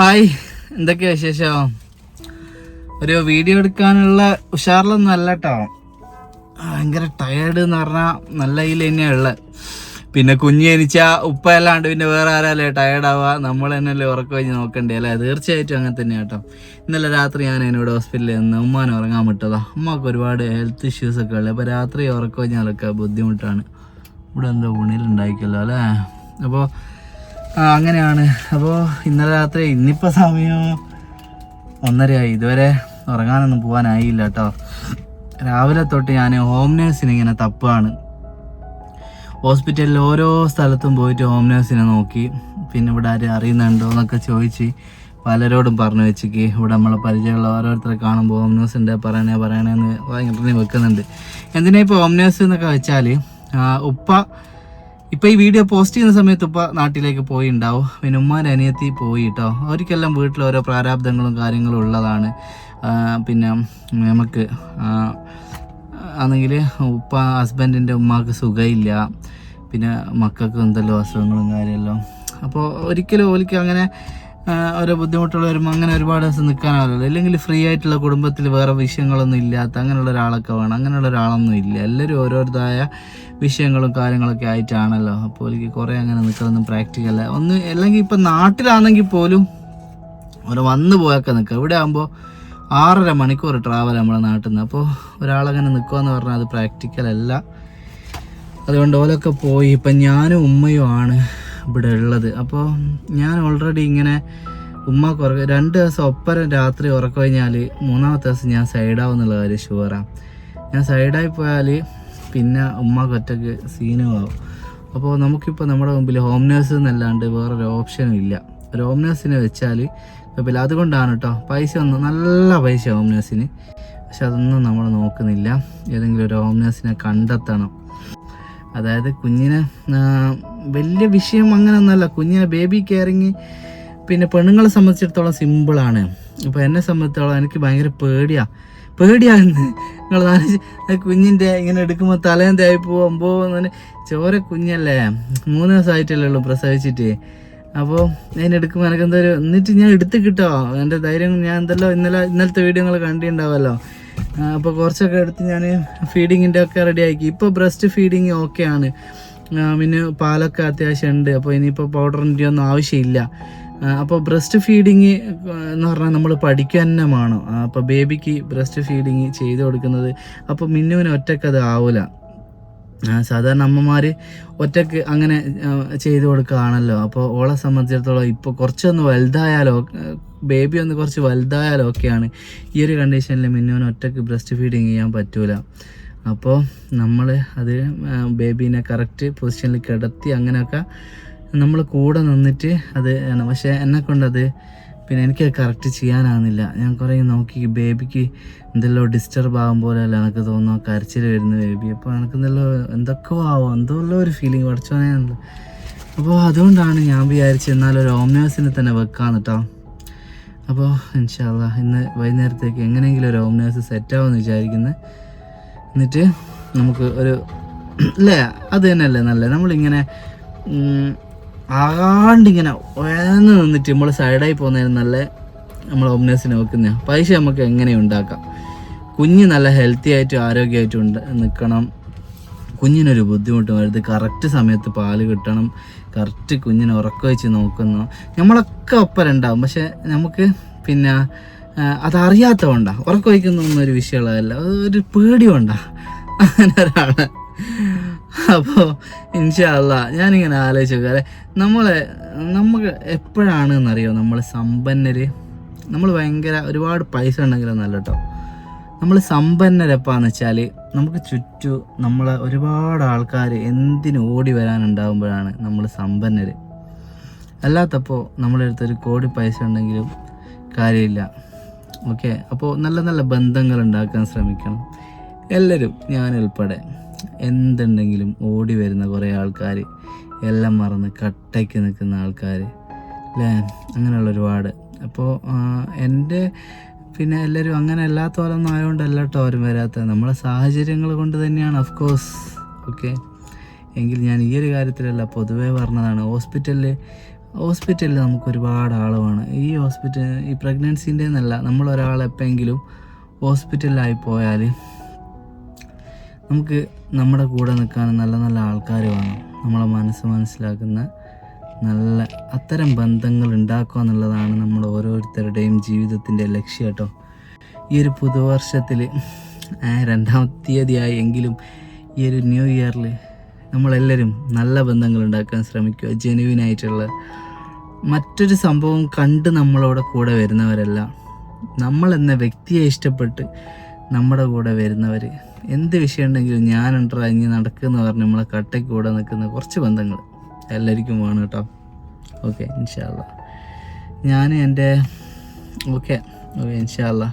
Hi എന്തൊക്കെയാ വിശേഷം? ഒരു വീഡിയോ എടുക്കാനുള്ള ഉഷാറിലൊന്നും അല്ല കേട്ടോ ഭയങ്കര ടയേർഡ് എന്ന് പറഞ്ഞാൽ നല്ല ഇതിൽ തന്നെയാണ് ഉള്ളത് പിന്നെ കുഞ്ഞ് ജനിച്ച ഉപ്പ അല്ലാണ്ട് പിന്നെ വേറെ ആരല്ലേ ടയേർഡാവുക നമ്മൾ തന്നെയല്ലേ ഉറക്കം കഴിഞ്ഞ് നോക്കണ്ടേ അല്ലേ? തീർച്ചയായിട്ടും അങ്ങനെ തന്നെയാണ് കേട്ടോ ഇന്നലെ രാത്രി ഞാൻ എന്നോട് ഹോസ്പിറ്റലിൽ നിന്ന് ഉമ്മാനെ ഉറങ്ങാൻ വിട്ടതാ. ഉമ്മക്ക് ഒരുപാട് ഹെൽത്ത് ഇഷ്യൂസ് ഒക്കെ ഉള്ളത് അപ്പോൾ രാത്രി ഉറക്കം കഴിഞ്ഞാലൊക്കെ ബുദ്ധിമുട്ടാണ്. ഇവിടെ എന്തോ ഉണിലുണ്ടായിക്കല്ലോ അല്ലേ? അപ്പോൾ അങ്ങനെയാണ്. അപ്പോൾ ഇന്നലെ രാത്രി ഇന്നിപ്പോൾ സമയം ഒന്നരയായി. ഇതുവരെ ഉറങ്ങാനൊന്നും പോകാനായില്ല കേട്ടോ രാവിലെ തൊട്ട് ഞാൻ ഹോം നേഴ്സിന് ഇങ്ങനെ തപ്പാണ് ഹോസ്പിറ്റലിൽ ഓരോ സ്ഥലത്തും പോയിട്ട് ഹോം നേഴ്സിനെ നോക്കി. പിന്നെ ഇവിടെ ആരും അറിയുന്നുണ്ടോ എന്നൊക്കെ ചോദിച്ച് പലരോടും പറഞ്ഞു വെച്ചിക്ക്. ഇവിടെ നമ്മളെ പരിചയമുള്ള ഓരോരുത്തരെ കാണുമ്പോൾ ഹോം നേഴ്സ് ഉണ്ട് പറയണേ പറയണേന്ന് ഭയങ്കര വെക്കുന്നുണ്ട്. എന്തിനാ ഇപ്പോൾ ഹോം നേഴ്സ് എന്നൊക്കെ വെച്ചാൽ ഉപ്പ ഇപ്പൊ ഈ വീഡിയോ പോസ്റ്റ് ചെയ്യുന്ന സമയത്ത് ഇപ്പൊ നാട്ടിലേക്ക് പോയി ഉണ്ടാവും പിന്നെ ഉമ്മാന്റെ അനിയത്തി പോയി കേട്ടോ അവർക്കെല്ലാം വീട്ടിൽ ഓരോ പ്രാരാബ്ദങ്ങളും കാര്യങ്ങളും ഉള്ളതാണ്. പിന്നെ നമുക്ക് ആണെങ്കിൽ ഉപ്പ ഹസ്ബൻഡിന്റെ ഉമ്മാക്ക് സുഖമില്ല പിന്നെ മക്കൾക്ക് എന്തെല്ലോ അസുഖങ്ങളും കാര്യമല്ലോ അപ്പോൾ ഒരിക്കലും ഓലിക്ക് അങ്ങനെ ഓരോ ബുദ്ധിമുട്ടുള്ള വരുമ്പോൾ അങ്ങനെ ഒരുപാട് ദിവസം നിൽക്കാനാവില്ല അല്ലെങ്കിൽ ഫ്രീ ആയിട്ടുള്ള കുടുംബത്തിൽ വേറെ വിഷയങ്ങളൊന്നും ഇല്ലാത്ത അങ്ങനെയുള്ള ഒരാളൊക്കെ വേണം. അങ്ങനെയുള്ള ഒരാളൊന്നും ഇല്ല. എല്ലാവരും ഓരോരുതായ വിഷയങ്ങളും കാര്യങ്ങളൊക്കെ ആയിട്ടാണല്ലോ. അപ്പോൾ എനിക്ക് കുറേ അങ്ങനെ നിൽക്കുന്നൊന്നും പ്രാക്ടിക്കല്ല ഒന്ന് അല്ലെങ്കിൽ ഇപ്പം നാട്ടിലാണെങ്കിൽ പോലും ഒരു വന്നു പോയൊക്കെ നിൽക്കുക ഇവിടെ ആകുമ്പോൾ ആറര മണിക്കൂർ ട്രാവൽ നമ്മളെ നാട്ടിൽ നിന്ന് അപ്പോൾ ഒരാളങ്ങനെ നിൽക്കുകയെന്ന് പറഞ്ഞാൽ അത് പ്രാക്ടിക്കലല്ല അതുകൊണ്ട് ഓലൊക്കെ പോയി. ഇപ്പം ഞാനും ഉമ്മയും ആണ്. ഇവിടെ ഉള്ളത്. അപ്പോൾ ഞാൻ ഓൾറെഡി ഇങ്ങനെ ഉമ്മ കുറക്ക രണ്ട് ദിവസം ഒപ്പരം രാത്രി ഉറക്കം കഴിഞ്ഞാൽ മൂന്നാമത്തെ ദിവസം ഞാൻ സൈഡാവും എന്നുള്ള കാര്യം ഷുവറാണ് ഞാൻ സൈഡായി പോയാൽ പിന്നെ ഉമ്മക്ക് ഒറ്റയ്ക്ക് സീനും ആവും അപ്പോൾ നമുക്കിപ്പോൾ നമ്മുടെ മുമ്പിൽ ഹോം നേഴ്സ് എന്നല്ലാണ്ട് വേറൊരു ഓപ്ഷനും ഇല്ല. ഒരു ഹോം നേഴ്സിനെ വെച്ചാൽ കുഴപ്പമില്ല. അതുകൊണ്ടാണ് കേട്ടോ പൈസ ഒന്നും നല്ല പൈസ ഹോം നേഴ്സിന് പക്ഷെ അതൊന്നും നമ്മൾ നോക്കുന്നില്ല. ഏതെങ്കിലും ഒരു ഹോം നേഴ്സിനെ കണ്ടെത്തണം. അതായത് കുഞ്ഞിനെ വലിയ വിഷയം അങ്ങനെ അങ്ങനെയൊന്നുമല്ല കുഞ്ഞിനെ ബേബി കെയറിങ് പിന്നെ പെണ്ണുങ്ങളെ സംബന്ധിച്ചിടത്തോളം സിമ്പിളാണ് ഇപ്പോൾ എന്നെ സംബന്ധിച്ചിടത്തോളം എനിക്ക് ഭയങ്കര പേടിയാ. പേടിയാണെന്ന്. നിങ്ങൾ കുഞ്ഞിന്റെ ഇങ്ങനെ എടുക്കുമ്പോൾ തലേന്തായി പോകുമ്പോൾ ചോര കുഞ്ഞല്ലേ? മൂന്ന് ദിവസമായിട്ടല്ലേ ഉള്ളൂ പ്രസവിച്ചിട്ട്. അപ്പോൾ ഞാൻ എനിക്ക് എന്തോ ഒരു എന്നിട്ട് ഞാൻ എടുത്ത് കിട്ടോ. എന്റെ ധൈര്യം ഞാൻ എന്തല്ലോ ഇന്നലെ ഇന്നലത്തെ വീഡിയോ നിങ്ങൾ കണ്ടിട്ടുണ്ടാവല്ലോ അപ്പോൾ കുറച്ചൊക്കെ എടുത്ത് ഞാൻ ഫീഡിങ്ങിന്റെ ഒക്കെ റെഡി ആക്കി. ഇപ്പോൾ ബ്രസ്റ്റ് ഫീഡിങ് ആണ്. പിന്നെ പാലൊക്കെ അത്യാവശ്യം ഉണ്ട്. അപ്പോൾ ഇനിയിപ്പോൾ പൗഡറിന്റെ ഒന്നും ആവശ്യമില്ല. അപ്പോൾ ബ്രസ്റ്റ് ഫീഡിങ് എന്ന് പറഞ്ഞാൽ നമ്മൾ പഠിക്കുക തന്നെ വേണം. അപ്പോൾ ബേബിക്ക് ബ്രസ്റ്റ് ഫീഡിങ് ചെയ്ത് കൊടുക്കുന്നത്. അപ്പോൾ മിന്നുവിന് ഒറ്റയ്ക്ക് അത് ആവില്ല സാധാരണ അമ്മമാർ ഒറ്റയ്ക്ക് അങ്ങനെ ചെയ്ത് ചെയ്തു കൊടുക്കുകയാണല്ലോ അപ്പോൾ ഓളെ സംബന്ധിച്ചിടത്തോളം ഇപ്പോൾ കുറച്ചൊന്ന് വലുതായാലോ ബേബി ഒന്ന് കുറച്ച് വലുതായാലും ഒക്കെയാണ്. ഈ ഒരു കണ്ടീഷനിൽ മിന്നുവിന് ഒറ്റയ്ക്ക് ബ്രസ്റ്റ് ഫീഡിങ് ചെയ്യാൻ പറ്റൂല. അപ്പോൾ നമ്മൾ അത് ബേബീനെ കറക്റ്റ് പൊസിഷനിൽ കിടത്തി അങ്ങനെയൊക്കെ നമ്മൾ കൂടെ നിന്നിട്ട് അത് പക്ഷേ എന്നെ കൊണ്ടത് പിന്നെ എനിക്ക് കറക്റ്റ് ചെയ്യാനാകുന്നില്ല ഞാൻ കുറേ നോക്കി ബേബിക്ക് എന്തെല്ലോ ഡിസ്റ്റർബ് ആകും പോലെയല്ല എനിക്ക് തോന്നുന്നു. കരച്ചിൽ വരുന്ന ബേബി അപ്പോൾ എനിക്ക് എന്തെല്ലോ എന്തൊക്കെയോ ആവോ. എന്തെല്ലോ ഒരു ഫീലിംഗ് പഠിച്ചോനെ അപ്പോൾ അതുകൊണ്ടാണ് ഞാൻ വിചാരിച്ചത് എന്നാലും ഒരു ഓംനേഴ്സിനെ തന്നെ വെക്കാന്ന് കേട്ടോ അപ്പോൾ ഇൻഷാല്ല ഇന്ന് വൈകുന്നേരത്തേക്ക് എങ്ങനെയെങ്കിലും ഒരു ഓംനേഴ്സ് സെറ്റാവുമെന്ന് വിചാരിക്കുന്നത് എന്നിട്ട് നമുക്ക് ഒരു അല്ലേ? അത് തന്നെയല്ലേ നല്ല നമ്മളിങ്ങനെ ആകാണ്ടിങ്ങനെ ഉയർന്ന് നിന്നിട്ട് നമ്മൾ സൈഡായി പോകുന്നതിന് നല്ല നമ്മൾ ഓംനേഴ്സിനെ വെക്കുന്ന പൈസ നമുക്ക് എങ്ങനെ ഉണ്ടാക്കാം? കുഞ്ഞ് നല്ല ഹെൽത്തി ആയിട്ടും ആരോഗ്യമായിട്ടും ഉണ്ട് നിൽക്കണം കുഞ്ഞിനൊരു ബുദ്ധിമുട്ട് വരുത്. കറക്റ്റ് സമയത്ത് പാൽ കിട്ടണം. കറക്റ്റ് കുഞ്ഞിനെ ഉറക്കം വെച്ച് നോക്കുന്നു. നമ്മളൊക്കെ ഒപ്പരം ഉണ്ടാവും പക്ഷെ നമുക്ക് പിന്നെ അതറിയാത്തതുകൊണ്ടാണ് അതറിയാത്തതുകൊണ്ടാ ഉറക്കം വയ്ക്കുന്നൊന്നും ഒരു വിഷയമുള്ളതല്ല. ഒരു പേടിയുണ്ടാ അങ്ങനെ ഒരാളെ. അപ്പോൾ ഇൻഷാല്ല ഞാനിങ്ങനെ ആലോചിച്ച് അല്ലെ? നമ്മളെ നമുക്ക് എപ്പോഴാണ് എന്നറിയോ നമ്മൾ സമ്പന്നര് നമ്മൾ ഭയങ്കര ഒരുപാട് പൈസ ഉണ്ടെങ്കിലും നല്ല കേട്ടോ. നമ്മൾ സമ്പന്നരെപ്പാന്ന് വെച്ചാൽ നമുക്ക് ചുറ്റു നമ്മളെ ഒരുപാട് ആൾക്കാർ എന്തിനു ഓടി വരാനുണ്ടാകുമ്പോഴാണ് നമ്മൾ സമ്പന്നർ അല്ലാത്തപ്പോൾ നമ്മളെ അടുത്തൊരു കോടി പൈസ ഉണ്ടെങ്കിലും കാര്യമില്ല. ഓക്കെ? അപ്പോൾ നല്ല നല്ല ബന്ധങ്ങൾ ഉണ്ടാക്കാൻ ശ്രമിക്കണം. എല്ലാവരും ഞാൻ ഉൾപ്പെടെ എന്തുണ്ടെങ്കിലും ഓടി വരുന്ന കുറേ ആൾക്കാർ എല്ലാം മറന്ന് കട്ടയ്ക്ക് നിൽക്കുന്ന ആൾക്കാർ അല്ലേ അങ്ങനെയുള്ള ഒരുപാട്. അപ്പോൾ എന്റെ പിന്നെ എല്ലാവരും അങ്ങനെ അല്ലാത്ത പോലൊന്നും ആയതുകൊണ്ടല്ല കേട്ടോ അവരും വരാത്തത് നമ്മളെ സാഹചര്യങ്ങൾ കൊണ്ട് തന്നെയാണ് ഓഫ് കോഴ്സ് ഓക്കെ എങ്കിൽ ഞാൻ ഈ ഒരു കാര്യത്തിലല്ല പൊതുവേ പറഞ്ഞതാണ്. ഹോസ്പിറ്റലിൽ ഹോസ്പിറ്റലിൽ നമുക്ക് ഒരുപാട് ആൾ വേണം ഈ ഹോസ്പിറ്റൽ ഈ പ്രഗ്നൻസിന്റെ എന്നല്ല നമ്മൾ ഒരാൾ എപ്പോഴെങ്കിലും ഹോസ്പിറ്റലിലായി പോയാൽ നമുക്ക് നമ്മുടെ കൂടെ നിൽക്കാൻ നല്ല നല്ല ആൾക്കാർ വേണം നമ്മളെ മനസ്സ് മനസ്സിലാക്കുന്ന നല്ല അത്തരം ബന്ധങ്ങൾ ഉണ്ടാക്കുക എന്നുള്ളതാണ് നമ്മൾ ഓരോരുത്തരുടെയും ജീവിതത്തിന്റെ ലക്ഷ്യം കേട്ടോ. ഈ ഒരു പുതുവർഷത്തിൽ രണ്ടാം തീയതിയായി എങ്കിലും ഈ ഒരു ന്യൂ ഇയറിൽ നമ്മളെല്ലാവരും നല്ല ബന്ധങ്ങൾ ഉണ്ടാക്കാൻ ശ്രമിക്കുക. ജെനുവിനായിട്ടുള്ള മറ്റൊരു സംഭവം കണ്ട് നമ്മളോട് കൂടെ വരുന്നവരല്ല. നമ്മൾ എന്ന വ്യക്തിയെ ഇഷ്ടപ്പെട്ട് നമ്മുടെ കൂടെ വരുന്നവർ എന്ത് വിഷയം ഉണ്ടെങ്കിലും ഞാനുണ്ടോ ഇനി നടക്കുന്ന പറഞ്ഞ് നമ്മളെ കട്ടയ്ക്ക് കൂടെ നിൽക്കുന്ന കുറച്ച് ബന്ധങ്ങൾ. എല്ലാവർക്കും വേണം കേട്ടോ. ഓക്കെ ഇൻഷാല്ല ഞാൻ എന്റെ ഓക്കെ ഓക്കെ ഇൻഷാല്ല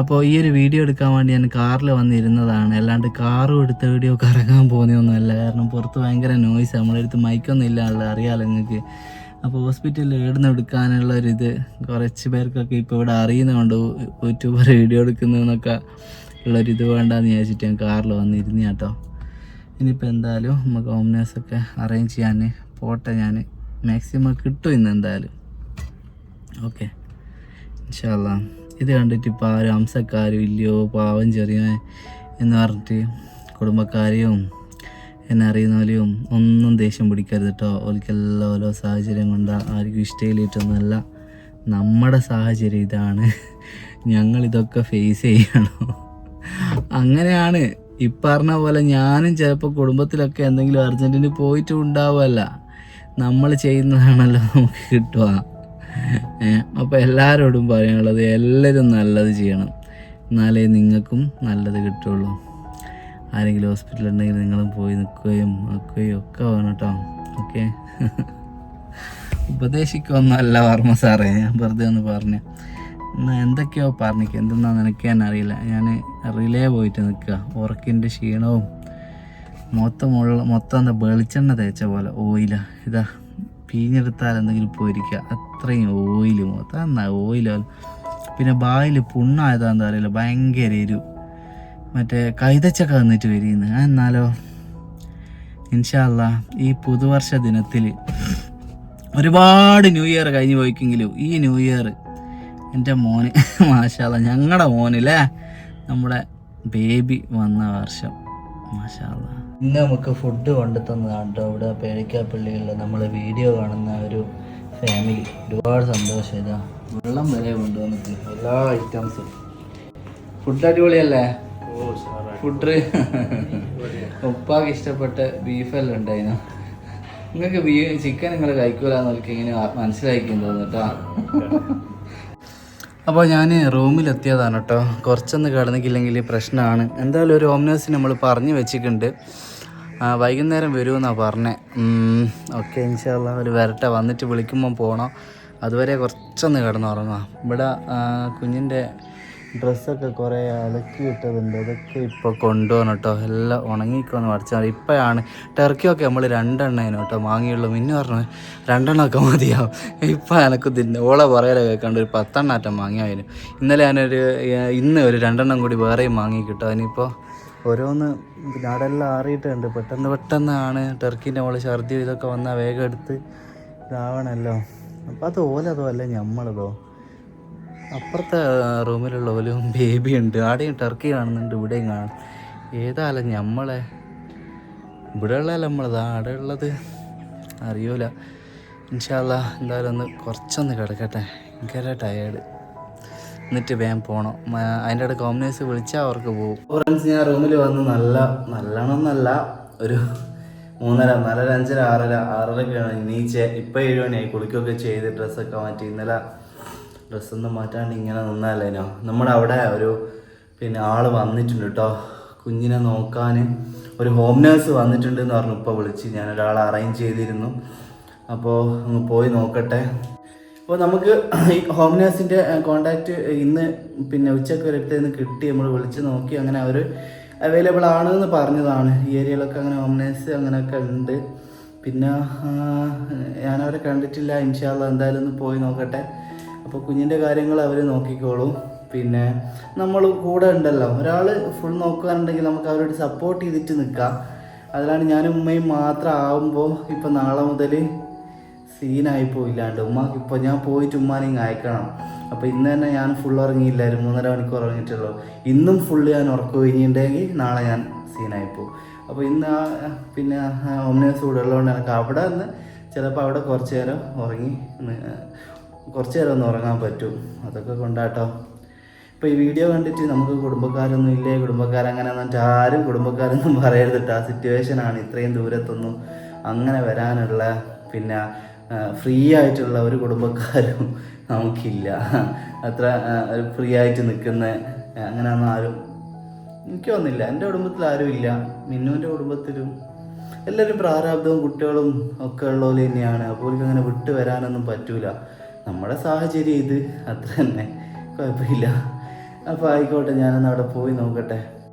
അപ്പോൾ ഈ ഒരു വീഡിയോ എടുക്കാൻ വേണ്ടി ഞാൻ കാറിൽ വന്നിരുന്നതാണ്. അല്ലാണ്ട് കാറും എടുത്ത വീഡിയോ കറങ്ങാൻ പോകുന്നതൊന്നുമല്ല കാരണം പുറത്ത് ഭയങ്കര നോയ്സ് നമ്മളെ അടുത്ത് മൈക്കൊന്നും ഇല്ലാണല്ലോ അറിയാമല്ലോ നിങ്ങൾക്ക്. അപ്പോൾ ഹോസ്പിറ്റലിൽ എവിടുന്ന് എടുക്കാനുള്ള ഒരു ഇത് കുറച്ച് പേർക്കൊക്കെ ഇപ്പോൾ ഇവിടെ അറിയുന്നതുകൊണ്ട് യൂട്യൂബർ വീഡിയോ എടുക്കുന്നതെന്നൊക്കെ ഉള്ളൊരിത് വേണ്ടെന്ന് വിചാരിച്ചിട്ട് ഞാൻ കാറിൽ വന്നിരുന്നു കേട്ടോ ഇനിയിപ്പോൾ എന്തായാലും നമുക്ക് ഓംനേഴ്സൊക്കെ അറേഞ്ച് ചെയ്യാൻ പോട്ടെ ഞാൻ മാക്സിമം കിട്ടും ഇന്ന് എന്തായാലും. ഓക്കെ ഇൻഷാല്ല ഇത് കണ്ടിട്ട് ഇപ്പോൾ ആരും അംസക്കാരും ഇല്ലയോ പാവം ചെറിയ എന്ന് പറഞ്ഞിട്ട് കുടുംബക്കാരെയും എന്നെ അറിയുന്നവരെയും ഒന്നും ദേഷ്യം പിടിക്കരുത് കേട്ടോ ഓൽക്കെല്ലാം ഓരോ സാഹചര്യം കൊണ്ട് ആർക്കും ഇഷ്ടയിലിട്ടൊന്നുമല്ല നമ്മുടെ സാഹചര്യം ഇതാണ്. ഞങ്ങളിതൊക്കെ ഫേസ് ചെയ്യണം. അങ്ങനെയാണ്. ഈ പറഞ്ഞ പോലെ ഞാനും ചിലപ്പോൾ കുടുംബത്തിലൊക്കെ എന്തെങ്കിലും അർജന്റിന് പോയിട്ടും ഉണ്ടാവുമല്ല നമ്മൾ ചെയ്യുന്നതാണല്ലോ നമുക്ക് കിട്ടുക. അപ്പോൾ എല്ലാവരോടും പറയാനുള്ളത് എല്ലാവരും നല്ലത് ചെയ്യണം. എന്നാലേ നിങ്ങൾക്കും നല്ലത് കിട്ടുള്ളൂ ആരെങ്കിലും ഹോസ്പിറ്റലിൽ ഉണ്ടെങ്കിൽ നിങ്ങളും പോയി നിൽക്കുകയും നിൽക്കുകയും ഒക്കെ വേണം കേട്ടോ. ഓക്കെ? ഉപദേശിക്കൊന്നല്ല വർമ്മ സാറേ ഞാൻ വെറുതെ ഒന്ന് പറഞ്ഞു. എന്തൊക്കെയോ പറഞ്ഞിക്ക്. എന്തെന്നാന്ന് എനിക്ക് തന്നെ അറിയില്ല. ഞാൻ റിലേ പോയിട്ട് നിൽക്കുക ഉറക്കിന്റെ ക്ഷീണവും മൊത്തമുള്ള മൊത്തം എന്താ വെളിച്ചെണ്ണ തേച്ച പോലെ ഓയില ഇതാ പീഞ്ഞെടുത്താൽ എന്തെങ്കിലും പോയിരിക്കുക. അത്രയും ഓയിൽ മൊത്തം. എന്നാ ഓയില പിന്നെ ബായിൽ പുണ്ണായതാ എന്താ അറിയില്ല. ഭയങ്കര എരു മറ്റേ കൈതച്ചക്ക വന്നിട്ട് വരികയെന്ന് എന്നാലോ ഇൻഷാല്ല ഈ പുതുവർഷ ദിനത്തിൽ ഒരുപാട് ന്യൂ ഇയർ കഴിഞ്ഞു പോയിക്കെങ്കിലും ഈ ന്യൂ ഇയർ എന്റെ മോന്. മാഷാല ഞങ്ങളുടെ മോനില്ലേ? നമ്മുടെ ബേബി വന്ന വർഷം. മാഷാല്ല ഇന്ന് നമുക്ക് ഫുഡ് കൊണ്ടു തന്നതാണ് കേട്ടോ ഇവിടെ പേടിക്കാപ്പള്ളികളിൽ നമ്മൾ വീഡിയോ കാണുന്ന ഒരു ഫാമിലി ഒരുപാട് സന്തോഷം ഇതാ. വെള്ളം വരെ കൊണ്ടുവന്നിട്ട് എല്ലാ ഐറ്റംസും ഫുഡ് അടിപൊളിയല്ലേ? ഫുഡ് ഉപ്പാക്ക് ഇഷ്ടപ്പെട്ട ബീഫെല്ലാം ഉണ്ടായിരുന്നു നിങ്ങൾക്ക് ബീ ചിക്കൻ നിങ്ങൾ കഴിക്കൂലെന്ന് എനിക്ക് ഇങ്ങനെ തോന്നുന്നു തോന്നുട്ടോ അപ്പോൾ ഞാൻ റൂമിലെത്തിയതാണ് കേട്ടോ കുറച്ചൊന്ന് കിടന്നിക്കില്ലെങ്കിൽ പ്രശ്നമാണ് എന്തായാലും ഒരു ഹോംനേഴ്സിന് നമ്മൾ പറഞ്ഞു വെച്ചിട്ടുണ്ട്. വൈകുന്നേരം വരുമെന്നാണ് പറഞ്ഞത് ഓക്കെ ഇൻഷാല്ല ഒരു വരട്ടെ. വന്നിട്ട് വിളിക്കുമ്പം പോകണം അതുവരെ കുറച്ചൊന്ന് കിടന്നുറങ്ങാം. ഇവിടെ കുഞ്ഞിന്റെ ഡ്രസ്സൊക്കെ കുറേ അലക്കി ഇട്ടതുണ്ട് അതൊക്കെ ഇപ്പോൾ കൊണ്ടുപോകണം കേട്ടോ എല്ലാം ഉണങ്ങിക്കൊന്ന് മറിച്ചാൽ മതി ഇപ്പോഴാണ് ടർക്കിയൊക്കെ നമ്മൾ രണ്ടെണ്ണേനു കേട്ടോ വാങ്ങിയുള്ളൂ. മിന്നു പറഞ്ഞു രണ്ടെണ്ണമൊക്കെ മതിയാവും. ഇപ്പം എനക്ക് തിന്നെ. ഓളെ പറയാതെ കേൾക്കാണ്ട് ഒരു പത്തെണ്ണാറ്റം വാങ്ങിയായിരുന്നു. ഇന്നലെ ഞാനൊരു ഇന്ന് ഒരു രണ്ടെണ്ണം കൂടി വേറെയും വാങ്ങി കിട്ടും അതിനിപ്പോൾ ഓരോന്ന് നാടെല്ലാം അറിയിട്ടുണ്ട് പെട്ടെന്ന് പെട്ടെന്നാണ് ടർക്കിന്റെ മുകളിൽ ഛർദി ഇതൊക്കെ വന്നാൽ വേഗം എടുത്ത് ഇതാവണമല്ലോ അപ്പോൾ അത് ഓലതോ അല്ല ഞമ്മളതോ? അപ്പുറത്തെ റൂമിലുള്ള പോലും ബേബി ഉണ്ട്. ആടെയും ടർക്കി കാണുന്നുണ്ട് ഇവിടെയും കാണും. ഏതാല നമ്മളെ ഇവിടെ ഉള്ളതല്ല നമ്മളത് ആടെ ഉള്ളത് അറിയൂല. ഇൻഷാല്ല എന്തായാലും ഒന്ന് കുറച്ചൊന്ന് കിടക്കട്ടെ. ഭയങ്കര ടയേർഡ് എന്നിട്ട് വേഗം പോകണം അതിന്റെ ഇടയ്ക്ക് കോമ്നേഴ്സ് വിളിച്ചാൽ അവർക്ക് പോകും ഫ്രണ്ട്സ് ഞാൻ റൂമിൽ വന്ന് നല്ല നല്ലോണമെന്നല്ല ഒരു മൂന്നര നാലര അഞ്ചര ആറര ആറരക്കാണ് എണീച്ച്. ഇപ്പം ഏഴ് മണിയായി. കുളിക്കുകയൊക്കെ ചെയ്ത് ഡ്രസ്സൊക്കെ മാറ്റി. ഇന്നലെ ഡ്രസ്സൊന്നും മാറ്റാണ്ട് ഇങ്ങനെ നിന്നാലേനോ നമ്മുടെ അവിടെ ഒരു പിന്നെ ആൾ വന്നിട്ടുണ്ട് കേട്ടോ കുഞ്ഞിനെ നോക്കാൻ ഒരു ഹോം നേഴ്സ് വന്നിട്ടുണ്ട് എന്ന് പറഞ്ഞു. ഇപ്പോൾ വിളിച്ച് ഞാൻ ഒരാളെ അറേഞ്ച് ചെയ്തിരുന്നു. അപ്പോൾ ഒന്ന് പോയി നോക്കട്ടെ. അപ്പോൾ നമുക്ക് ഈ ഹോം നേഴ്സിന്റെ കോണ്ടാക്റ്റ് ഇന്ന് പിന്നെ ഉച്ചയ്ക്ക് ഒരു നിന്ന് കിട്ടി. നമ്മൾ വിളിച്ച് നോക്കി അങ്ങനെ അവർ അവൈലബിൾ ആണെന്ന് പറഞ്ഞതാണ്. ഈ ഏരിയയിലൊക്കെ അങ്ങനെ ഹോം നേഴ്സ് അങ്ങനെയൊക്കെ ഉണ്ട്. പിന്നെ ഞാനവരെ കണ്ടിട്ടില്ല. ഇൻഷാല്ല എന്തായാലും ഒന്ന് പോയി നോക്കട്ടെ. അപ്പോൾ കുഞ്ഞിന്റെ കാര്യങ്ങൾ അവർ നോക്കിക്കോളും. പിന്നെ നമ്മൾ കൂടെ ഉണ്ടല്ലോ. ഒരാൾ ഫുൾ നോക്കുകയാണെന്നുണ്ടെങ്കിൽ നമുക്ക് അവരോട് സപ്പോർട്ട് ചെയ്തിട്ട് നിൽക്കാം. അതിലാണ് ഞാനും ഉമ്മയും മാത്രം ആവുമ്പോൾ ഇപ്പം നാളെ മുതൽ സീനായി പോയില്ലാണ്ട്. ഉമ്മാക്ക് ഇപ്പോൾ ഞാൻ പോയിട്ട് ഉമ്മാനെ അയക്കണം. അപ്പോൾ ഇന്ന് തന്നെ ഞാൻ ഫുൾ ഉറങ്ങിയില്ലായിരുന്നു. മൂന്നര മണിക്കൂർ ഉറങ്ങിയിട്ടുള്ളൂ. ഇന്നും ഫുള്ള് ഞാൻ ഉറക്കം കഴിഞ്ഞിട്ടുണ്ടെങ്കിൽ നാളെ ഞാൻ സീനായി പോകും. അപ്പോൾ ഇന്ന് ആ, പിന്നെ ഒന്നേ കൂടെ ഉള്ളതുകൊണ്ട് എനിക്ക് അവിടെ നിന്ന് ചിലപ്പോൾ അവിടെ കുറച്ച് നേരം ഉറങ്ങി കുറച്ച് നേരം ഒന്ന് ഉറങ്ങാൻ പറ്റും. അതൊക്കെ കൊണ്ടാട്ടോ. ഇപ്പോൾ ഈ വീഡിയോ കണ്ടിട്ട് നമുക്ക് കുടുംബക്കാരൊന്നും ഇല്ലേ? കുടുംബക്കാരങ്ങനെ എന്നിട്ട് ആരും കുടുംബക്കാരൊന്നും പറയരുത് ആ സിറ്റുവേഷനാണ് ഇത്രയും ദൂരത്തൊന്നും അങ്ങനെ വരാനുള്ള പിന്നെ ഫ്രീ ആയിട്ടുള്ള ഒരു കുടുംബക്കാരും നമുക്കില്ല. അത്ര ഫ്രീ ആയിട്ട് നിൽക്കുന്ന അങ്ങനെയൊന്നും ആരും എനിക്കൊന്നുമില്ല എന്റെ കുടുംബത്തിൽ ആരും ഇല്ല. മിന്നുവിന്റെ കുടുംബത്തിലും എല്ലാവരും പ്രാരാബ്ദവും കുട്ടികളും ഒക്കെ ഉള്ളതുപോലെ തന്നെയാണ്. അപ്പോൾ അങ്ങനെ വിട്ടു വരാനൊന്നും പറ്റൂല. നമ്മുടെ സാഹചര്യം ഇത്. അത്ര തന്നെ. കുഴപ്പമില്ല. അപ്പോൾ ആയിക്കോട്ടെ ഞാനൊന്ന് അവിടെ പോയി നോക്കട്ടെ.